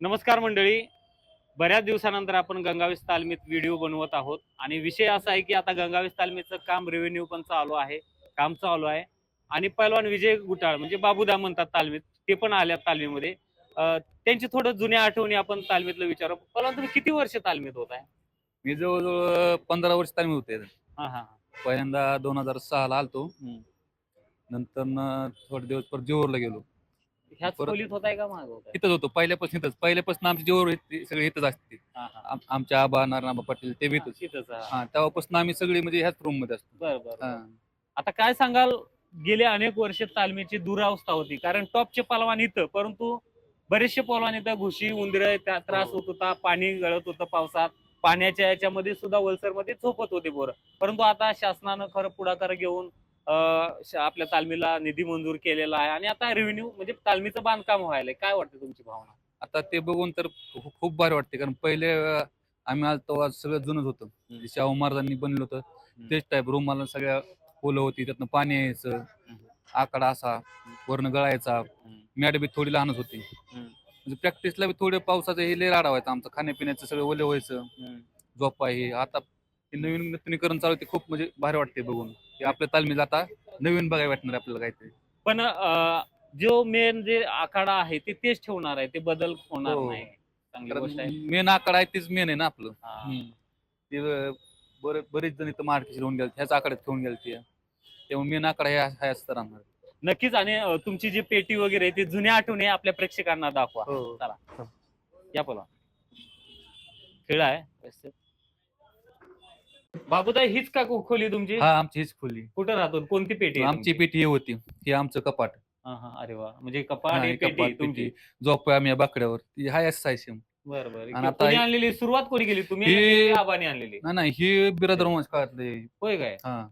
नमस्कार मंडळी. बऱ्याच दिवसानंतर आपण गंगावीस तालमीत व्हिडिओ बनवत आहोत. आणि विषय असा आहे की आता गंगावीस तालमीचं काम रेव्हेन्यू पण चालू आहे. काम चालू आहे. आणि पैलवान विजय गुटाळ म्हणजे बाबूदा म्हणतात तालमीत ते पण आल्या तालमीमध्ये. त्यांची थोडं जुन्या आठवणी आपण तालमीतलं विचारू. पैलवान तुम्ही किती वर्ष तालमीत होत आहे मी जवळजवळ पंधरा वर्ष तालीम होते. हा हा पहिल्यांदा दोन हजार सहाला आलतो. हम्म. नंतर थोडे दिवस परत जेवरला गेलो. ह्याच परत- खोलीत का माग इथंच होतो पहिल्यापासून इथंच पहिल्यापासून आमचे सगळे इथंच असते. हा, हा. आम- आमचे आबा नारायणबा पाटील ते बी इथंच. तिथंच, हा. हा तेव्हापासून आम्ही सगळी म्हणजे ह्याच रूममध्ये असतो. बरं बरं हा. आता काय सांगाल गेले अनेक वर्ष तालमीची दुरावस्था होती. कारण टॉपचे पलवान इथं परंतु बरेचसे पलवान इथं घुशी उंदर त्या त्रास होत होता पाणी गळत होतं पावसात. पाण्याच्या याच्यामध्ये सुद्धा वलसरमध्ये झोपत होते बोर परंतु आता शासनानं खरं पुढाकार घेऊन आपल्या तालमीला निधी मंजूर केलेला आहे आणि आता रेव्हेन्यू म्हणजे तालमीचं बांधकाम व्हायलंय. काय वाटतं तुमची भावना? आता ते बघून तर खूप भारी वाटते. कारण पहिले आम्ही आलो तेव्हा सगळं जुनच होतं. म्हणजे शाहू महाराजांनी बनलं होतं तेच टाईप रूमाला सगळ्या फुलं होती. त्यातनं पाणी यायचं आकडा असा वरण गळायचा. मॅट बी थोडी लहानच होती. म्हणजे प्रॅक्टिसला बी थोडे पावसाचं हे लय राडा व्हायचं. आमचं खाण्यापिण्याचं सगळं ओले व्हायचं. झोपा हे. आता हे नवीन नूतनीकरण चालू ते खूप म्हणजे भारी वाटते बघून. ते आपल्या तालमीला आता नवीन बघायला वाटणार आपल्याला काहीतरी. पण अं, जो मेन जे आखाडा आहे ते तेच ठेवणार आहे ते बदल होणार हो. नाही. चांगली गोष्ट आहे. मेन आकडा आहे तेच मेन आहे ना आपलं. हा. ते अं, बरे बरेच जण इथं महाराष्ट्र होऊन गेले ह्याच आकड्यात ठेवून गेले ते त्यामुळे मेन आकडा हे असतं राहणार. नक्कीच आणि अ, तुमची जी पेटी वगैरे आहे ती जुन्या आठवणी आपल्या प्रेक्षकांना दाखवा. हो. या बोला. खेळ आहे. व्यवस्थित. बाबूताई हीच का खो- खोली तुमची? हा आमची हीच खोली. कुठं राहतो? कोणती पेटी आहे आमची तुमची? पेटी ही होती. हे आमचं कपाट. हा, हा, अरे वा. म्हणजे कपाट हा, ही हे पेटी कपाट, तुमची. पेटी. आम्ही या बाकड्यावर. ती हाय असं आहे सेम बरं बरं. आणि आता कोणी ही- आणलेली? सुरुवात कोणी केली? तुम्ही ही- आणलेली की आबाने आणलेली? नाही नाही. ही बिरादर वंश काळातले. होय काय? हा.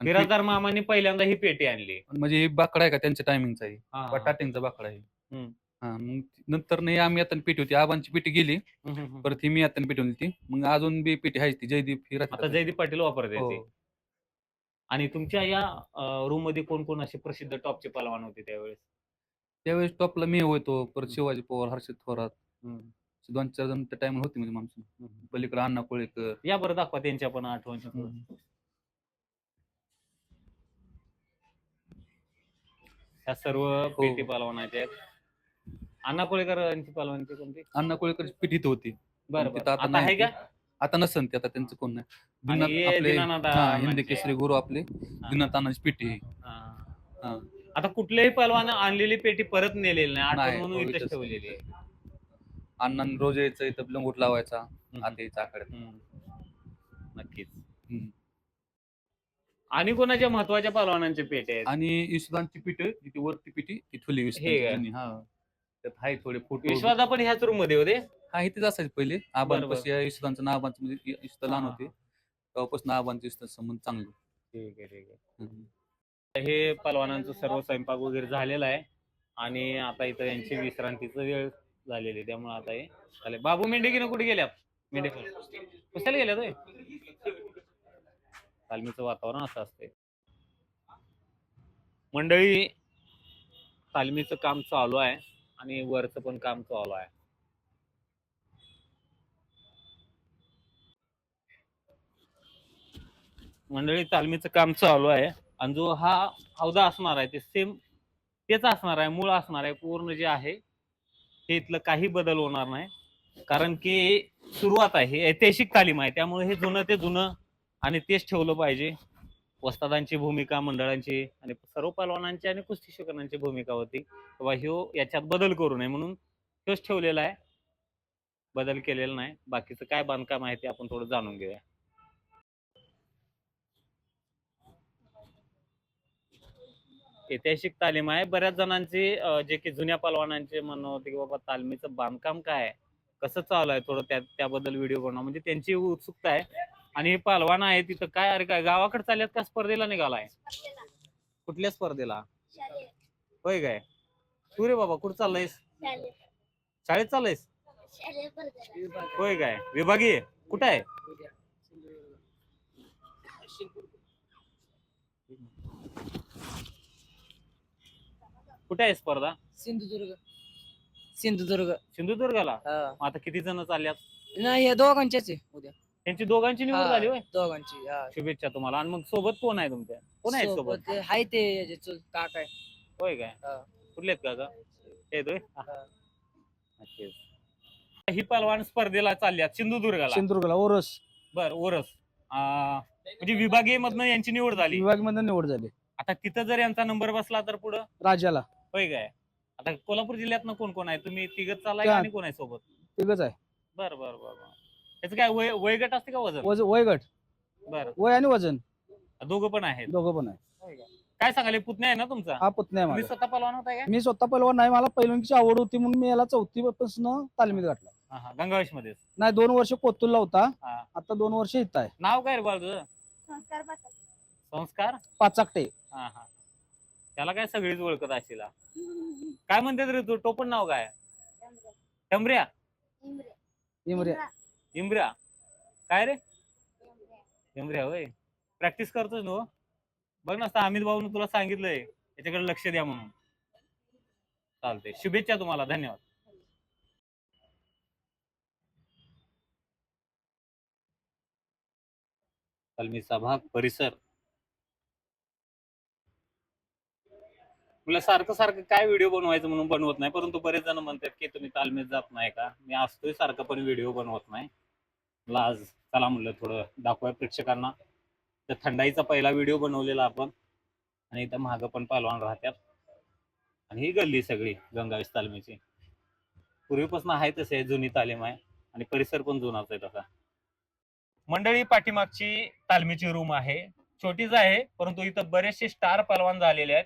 आणि बिराजदार मामाने पहिल्यांदा ही पेटी आणली. म्हणजे ही बाकडा आहे का? त्यांच्या टायमिंगचा आहे हा, हा. टाटिंगचा बाकडा आहे. हम्म. हा मग नंतर नाही आम्ही आता पेटी होती. आबांची पेटी गेली. परत ही मी आता पेटी होती मग अजून बी पेटी आहे ती. जयदीप ही राहते आता जयदीप पाटील वापरते हो. ती. आणि तुमच्या या रूममध्ये कोण कोण असे प्रसिद्ध टॉपचे पलवान होते त्यावेळेस? त्यावेळेस टॉपला मी होतो. परत शिवाजी पवार हर्षद थोरात. असे दोन चार जण त्या टाइम होते म्हणजे माणसं. पलीकडे अण्णा कोळेकर. या बरं दाखवा त्यांच्या पण आठवणी ह्या सर्व हो. पेटी पलवानाच्या आहेत. अण्णा कोळेकर यांची पलवानची कोणती अण्णा कोळेकर इथं होती बरं तिथं. आता आता आहे नाही का आता नसन ते आता त्यांचं कोण नाही दिनात हे आपले दिनानाथ हा. हिंदी केसरी गुरु आपले अण्णाची आहे. हा. हा. आता कुठल्याही पलवान आणलेली पेटी परत नेलेली नाही आठवण नाही, म्हणून इथेच इथंच. ठेवलेली आहे अण्णांना रोज यायचं इथं लंगोट लावायचा. आता यायचा हम्म. नक्कीच हम्म. आणि कोणाच्या महत्त्वाच्या पलवानांचे पेटे आहेत आणि विश्वांची पीठ तिथे वरती पिठी ती ठुली हे काय? हा त्यात आहे थोडे फोटो विश्वास आपण ह्याच रूममध्ये होते. हा इथेच असायचे पहिले. आबांपाशी विश्वांचं नावांचं म्हणजे विश्व लहान हा, होते. तेव्हापासून आबांचे विश्वास संबंध चांगले. ठीक आहे ठीक आहे. हम्म. हे पलवानांचं सर्व स्वयंपाक वगैरे झालेला आहे. आणि आता इथं यांची विश्रांतीचं वेळ झालेली आहे. त्यामुळे आता हे चालेल बाबू मेंढेकीनं कुठे गेल्यात मेंढे कशाला गेल्यात होय? तालमीचं वातावरण असं असते मंडळी तालमीचं काम चालू आहे. आणि वरचं पण काम चालू आहे. मंडळी तालमीचं काम चालू आहे. आणि जो हा हौदा असणार आहे ते सेम तेच असणार आहे मूळ असणार आहे पूर्ण जे आहे ते इथलं काही बदल होणार नाही. कारण की सुरुवात आहे ऐतिहासिक तालीम आहे त्यामुळे हे जुनं ते जुनं आणि तेच ठेवलं पाहिजे. वस्तादांची भूमिका मंडळांची आणि सर्व पलवानांची आणि कुस्ती शिक्षकांची भूमिका होती. बाबा ह्यो याच्यात बदल करू नये म्हणून तोच ठेवलेला आहे. बदल केलेला नाही. बाकीचं काय बांधकाम आहे ते आपण थोडं जाणून घेऊया. ऐतिहासिक तालीम आहे. बऱ्याच जणांची जे की जुन्या पलवानांचे म्हणणं होते की बाबा तालमीचं बांधकाम काय आहे? कसं चालू आहे? थोडं त्या त्याबद्दल व्हिडिओ बनवा. म्हणजे त्यांची उत्सुकता आहे. आणि हे पलवान आहे तिथं काय अरे काय गावाकडे चालल्यात का? स्पर्धेला निघालाय. कुठल्या स्पर्धेला? होय काय? तू रे बाबा कुठं चाललायस? शाळेत चाललायस? होय काय? विभागीय कुठं आहे? कुठे आहे स्पर्धा? सिंधुदुर्ग. सिंधुदुर्ग. सिंधुदुर्गाला? आता किती जण चालल्यात? नाही हे दोघांच्याच आहे उद्या. त्यांची दोघांची निवड झाली होय. दोघांची हा. शुभेच्छा तुम्हाला. आणि मग सोबत कोण आहे तुमच्या कोण आहे सोबत सोबत? ते हाय ते याचे चुल- काका आहे. होय काय? हा. कुठले काका? येतोय हा. नक्कीच. ही पलवान स्पर्धेला चालल्यात सिंधुदुर्गाला. सिंधुदुर्गला ओरस. बर ओरस. आ, म्हणजे विभागीय मधनं यांची निवड झाली. विभागमध्ये निवड झाली. आता तिथं जर यांचा नंबर बसला तर पुढं? राजाला. होय काय? आता कोल्हापूर जिल्ह्यात कोण कोण आहे? तुम्ही तिघच चालाय त्या- आणि कोण आहे सोबत? तिघच आहे. बर बर बर बर. त्याचं काय वय वयगट असते का वजन? वज वयगट. बर. वय आणि वजन. दोघं पण आहेत. दोघं पण आहे काय सांगाले पुतण्या आहे ना तुमचा? हा पुतण्या आहे तुम्ही माझा. स्वतः पलवान होताय का? मी स्वतः पहिलवान नाही मला पहिलवानची आवड होती म्हणून मी याला चौथी पासून तालमीत घातला हा, हा, गंगावेशमध्ये नाही दोन वर्ष कोतुलला होता. हा. आता दोन वर्ष इथं आहे. नाव काय रे बाळ तुझं? संस्कार पाचाकटे. हा हा. त्याला काय सगळीच ओळखत असेल हा. काय म्हणतात रे तू? टोपण नाव काय? टमऱ्या इमरे इम्र्या काय रे? इम्र्या होय. प्रॅक्टिस करतोस ना? बघ ना अमित भाऊन तुला सांगितलंय. याच्याकडे लक्ष द्या म्हणून. चालतंय. शुभेच्छा तुम्हाला. धन्यवाद. तालमीचा भाग परिसर. मला सारखं सारखं काय व्हिडिओ बनवायचं म्हणून बनवत नाही परंतु बरेच जण म्हणतात की तुम्ही तालमीत जात नाही का? मी असतोय सारखं पण व्हिडिओ बनवत नाही. मला आज चला म्हणलं थोडं दाखवाय प्रेक्षकांना. तर थंडाईचा पहिला व्हिडिओ बनवलेला आपण. आणि इथं मागं पण पालवान राहत्यात. आणि ही गल्ली सगळी गंगावीस तालमीची पूर्वीपासून आहे तसे जुनी तालीम आहे. आणि परिसर पण जुनाच आहे तसा. मंडळी पाठीमागची तालमीची रूम आहे. छोटीच आहे परंतु इथं बरेचसे स्टार पलवान झालेले आहेत.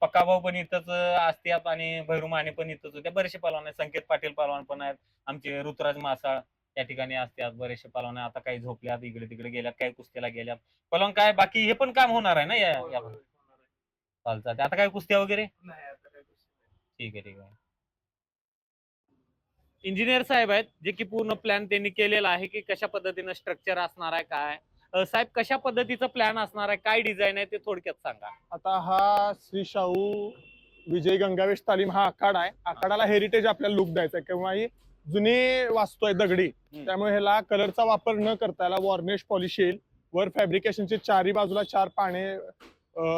पक्काभाऊ पण इथंच असतात आणि भैरू माने पण इथंच होते. बरेचसे पलवान आहेत. संकेत पाटील पलवान पण आहेत. आमचे ऋतुराज मासाळ. त्या ठिकाणी असतात बरेचसे पलवान आता काही झोपल्यात इकडे तिकडे गेल्यात काही कुस्तीला गेल्यात. पलवान काय बाकी हे पण काम होणार आहे ना या या- चालतं आता काय कुस्त्या वगैरे? ठीक आहे ठीक आहे. इंजिनियर साहेब आहेत जे की पूर्ण प्लॅन त्यांनी केलेला आहे की कशा पद्धतीनं स्ट्रक्चर असणार आहे काय? अं, साहेब कशा पद्धतीचं प्लॅन असणार आहे काय डिझाईन आहे ते थोडक्यात सांगा. आता हा श्री शाहू विजय गंगावेश तालीम हा आखाडा आहे. आखाडाला हेरिटेज आपल्याला लुक द्यायचा आहे. किंवा ही जुनी वास्तू आहे दगडी त्यामुळे ह्याला कलरचा वापर न करता याला वॉर्निश पॉलिश येईल. वर फॅब्रिकेशनचे चारही बाजूला चार पाने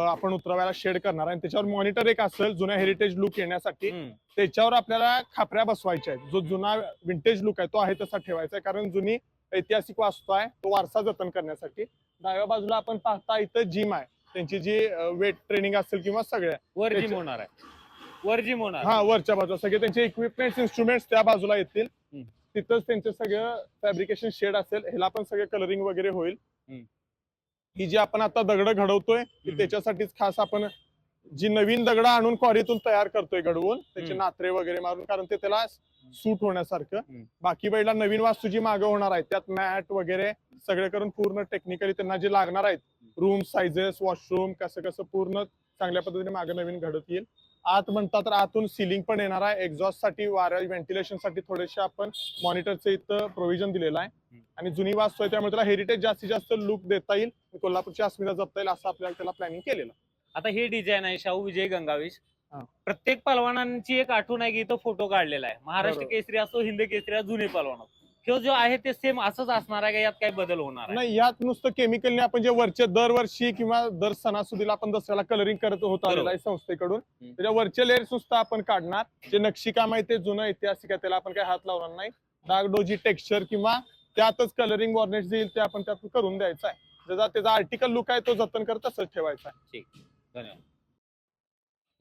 आपण उतरवायला शेड करणार आणि त्याच्यावर मॉनिटर एक असेल जुन्या हेरिटेज लुक येण्यासाठी. त्याच्यावर आपल्याला खापऱ्या बसवायच्या आहेत. जो जुना विंटेज लुक आहे तो आहे तसा ठेवायचा आहे. कारण जुनी ऐतिहासिक वास्तू आहे तो वारसा जतन करण्यासाठी. डाव्या बाजूला आपण पाहता इथं जिम आहे. त्यांची जी वेट ट्रेनिंग असेल किंवा सगळ्या. वर जिम होणार आहे. वर जिम होणार हा वरच्या बाजूला सगळे त्यांचे इक्विपमेंट इन्स्ट्रुमेंट्स त्या बाजूला येतील हम्म. तिथंच त्यांचे सगळं फॅब्रिकेशन शेड असेल ह्याला पण सगळे कलरिंग वगैरे होईल हम्म. ही जी आपण आता दगड घडवतोय ती हम्म. त्याच्यासाठीच खास आपण जी नवीन दगड आणून क्वारीतून तयार करतोय घडवून त्याचे हम्म. नात्रे वगैरे मारून कारण ते त्याला सूट होण्यासारखं. बाकी बैला नवीन वास्तू जी मागं होणार आहे त्यात मॅट वगैरे सगळे करून पूर्ण टेक्निकली त्यांना जे लागणार आहेत रूम साईजेस वॉशरूम कसं कसं पूर्ण चांगल्या पद्धतीने मागे नवीन घडत येईल आत म्हणतात तर आतून सिलिंग पण येणार आहे. एक्झॉस्टसाठी वाऱ्या व्हेंटिलेशनसाठी थोडेसे आपण मॉनिटरचं इथं प्रोव्हिजन दिलेलं आहे. आणि जुनी वास्तू आहे त्यामुळे त्याला हेरिटेज जास्तीत जास्त लुक देता येईल. कोल्हापूरची अस्मिता जपता येईल असं आपल्याला त्याला प्लॅनिंग केलेलं. आता हे डिझाईन आहे शाहू विजय गंगावीस हा. प्रत्येक पलवानांची एक आठवण आहे की इथं फोटो काढलेला आहे. महाराष्ट्र. केसरी असो हिंद केसरी जुने पलवान हे जो आहे ते सेम असंच असणार आहे का? यात काही बदल होणार आहे? नाही यात नुसतं केमिकलने आपण जे वरचे दरवर्षी किंवा दर सणासुदीला आपण दसऱ्याला कलरिंग करत होत आलेलं आहे संस्थेकडून. त्याच्या वरचे लेअर्स नुसतं आपण काढणार. जे नक्षीकाम आहे ते जुनं ऐतिहासिक आहे त्याला आपण काही हात लावणार नाही. डागडोजी टेक्स्चर किंवा त्यातच कलरिंग वॉर्नेट येईल ते आपण त्यातून करून द्यायचा आहे. ज्याचा त्याचा आर्टिकल लुक आहे तो जतन करत तसंच ठेवायचा आहे. धन्यवाद.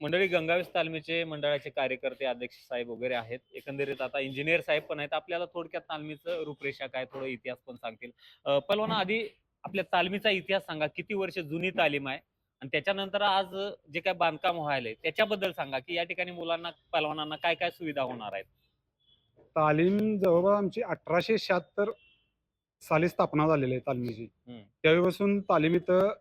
मंडळी गंगावीस तालमीचे मंडळाचे कार्यकर्ते अध्यक्ष साहेब वगैरे आहेत. एकंदरीत आता इंजिनियर साहेब पण आहेत. आपल्याला थोडक्यात तालमीचं रूपरेषा काय थोडं इतिहास पण सांगतील. पलवाना आधी आपल्या तालमीचा इतिहास सांगा. किती वर्ष जुनी तालीम आहे? आणि त्याच्यानंतर आज जे काय बांधकाम व्हायलंय त्याच्याबद्दल सांगा की या ठिकाणी मुलांना पलवानांना काय काय सुविधा होणार आहेत? तालीम जवळपास आमची अठराशे शहात्तर साली स्थापना झालेली आहे तालमीची. त्यावेळीपासून तालीम इथं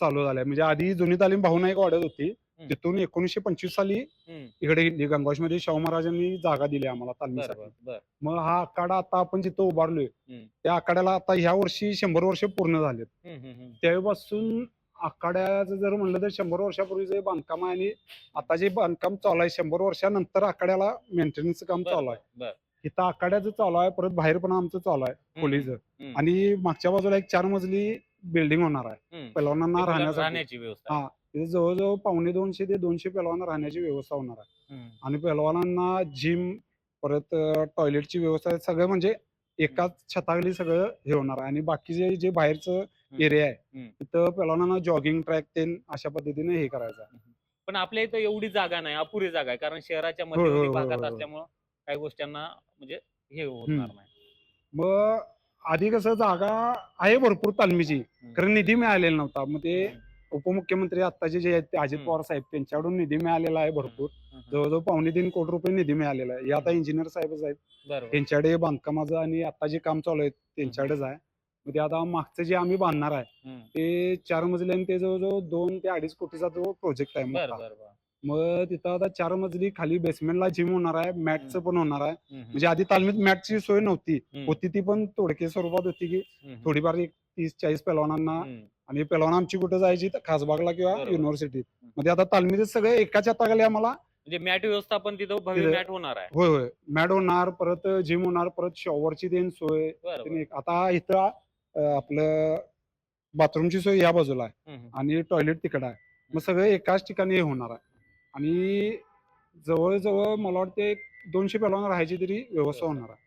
चालू झाल्या. म्हणजे आधी जुनी तालीम भाऊनाईक वाढत होती. हम्म. तिथून एकोणीसशे पंचवीस साली हम्म, इकडे गंगावशमध्ये शाहू महाराजांनी जागा दिली आम्हाला तालमीसाठी. बर बर मग हा आखाडा आता आपण जिथं उभारलोय हम्म. त्या आखाड्याला आता ह्या वर्षी शंभर वर्ष पूर्ण झालेत. त्यावेळीपासून आखाड्याचं जर म्हणलं तर शंभर वर्षापूर्वीचं बांधकाम आहे आणि आता जे बांधकाम चालू आहे शंभर वर्षानंतर आखाड्याला मेंटेनन्सचं काम चालू आहे. बर इथं आखाड्याचं चालू आहे परत बाहेर पण आमचं चालू आहे खोलीचं. हम्म. आणि मागच्या बाजूला एक चार मजली बिल्डिंग होणार आहे. हम्म. राहण्यासाठी. राहण्याची व्यवस्था हा. तिथे जवळजवळ पावणे दोनशे ते दोनशे पैलवान राहण्याची व्यवस्था होणार आहे. आणि पैलवानांना जिम परत टॉयलेटची व्यवस्था सगळं म्हणजे एकाच छताखाली सगळं हे होणार आहे आणि बाकीचे जे बाहेरचं एरिया आहे. तिथं पैलवानांना जॉगिंग ट्रॅक ते अशा पद्धतीने हे करायचं आहे. पण आपल्या इथं एवढी जागा नाही अपुरी जागा आहे कारण शहराच्या होय, होय, मध्यवर्ती होय, भागात. असल्यामुळं काही गोष्टींना म्हणजे हे होणार. नाही मग आधी कसं जागा आहे भरपूर तालमीची कारण निधी मिळालेला नव्हता मग ते. उपमुख्यमंत्री आत्ताचे जे आहेत ते अजित. पवार साहेब त्यांच्याकडून निधी मिळालेला आहे भरपूर. जवळजवळ पावणे तीन कोटी रुपये निधी मिळालेला आहे हे आता इंजिनियर साहेबच आहेत त्यांच्याकडे बांधकामाचं आणि आता जे काम चालू आहे त्यांच्याकडेच आहे मग ते आता मागचं जे आम्ही बांधणार आहे. ते चार मजली आणि ते जवळजवळ दोन ते अडीच कोटीचा तो प्रोजेक्ट आहे मग तिथं आता चार मजली खाली बेसमेंटला जिम होणार आहे मॅटचं पण होणार आहे. म्हणजे आधी तालमीत मॅटची सोय नव्हती. होती ती पण तोडके स्वरूपात होती की. थोडीफार एक तीस चाळीस पैलवानांना. आणि पैलवान आमची कुठे जायची? तर खासबागला किंवा बरोबर. युनिव्हर्सिटीत मध्ये आता तालमीत सगळं एकाच हाताखाली आम्हाला म्हणजे मॅट व्यवस्थापन तिथं भव्य तिथं- मॅट होणार आहे. होय होय. मॅट होणार परत जिम होणार परत शॉवरची देण सोय. बरं त्याने एक- आता इथं अं, आपलं बाथरूमची सोय या बाजूला आहे. हम्म. आणि टॉयलेट तिकडं आहे. मग सगळं एकाच ठिकाणी हे होणार आहे. आणि जवळजवळ मला वाटते एक दोनशे पैलवान राहायची तरी व्यवस्था होणार आहे.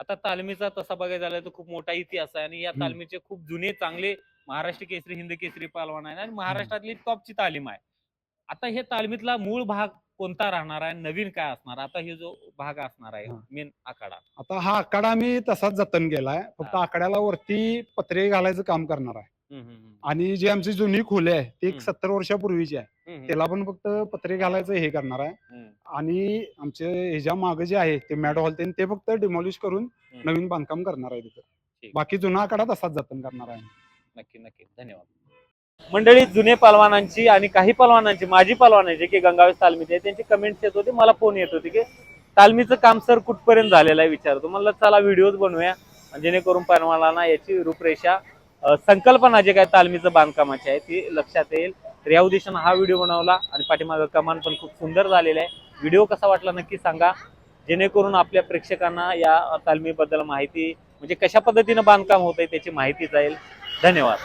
आता तालमीचा तसा बघायला झाला तर खूप मोठा इतिहास आहे. आणि या हम्म. तालमीचे खूप जुने चांगले महाराष्ट्र केसरी हिंद केसरी पहलवान आहे आणि महाराष्ट्रातली टॉपची तालीम आहे आता हे तालमीतला मूळ भाग कोणता राहणार आहे नवीन काय असणार आता हे जो भाग असणार आहे हा. मेन आखाडा आता हा आखाडा आम्ही तसाच जतन केलाय फक्त हा. आखाड्याला वरती पत्रे घालायचं काम करणार आहे हम्म, हम्म, हम्म. आणि जी आमची जुनी खोली आहे ती एक हम्म. सत्तर वर्षापूर्वीची आहे हम्म, हम्म. त्याला पण फक्त पत्रे घालायचं हे करणार आहे हम्म. आणि आमचे ह्याच्या मागे जे आहे ते मॅट हॉल ते फक्त डिमॉलिश करून हम्म. नवीन बांधकाम करणार आहे तिथं ठीक. बाकी जुना आखाडा तसाच जतन करणार आहे नक्की नक्की. धन्यवाद. मंडळी जुने पालवानांची आणि काही पलवानांची माजी पालवानांची की गंगावेस तालमीचे त्यांची कमेंट्स येत होते मला फोन येत होते की तालमीचं काम सर कुठपर्यंत झालेलं आहे विचारतो. म्हणलं चला व्हिडिओज बनवूया. जेणेकरून पलवानांना याची रूपरेषा संकल्पना जे काय तालमीचं बांधकामाची आहे ती लक्षात येईल. तर या उद्देशानं हा व्हिडिओ बनवला आणि पाठीमागं कमान पण खूप सुंदर झालेला आहे. व्हिडिओ कसा वाटला नक्की सांगा. जेणेकरून आपल्या प्रेक्षकांना या तालमीबद्दल माहिती म्हणजे कशा पद्धतीनं बांधकाम होत आहे त्याची माहिती जाईल. धन्यवाद.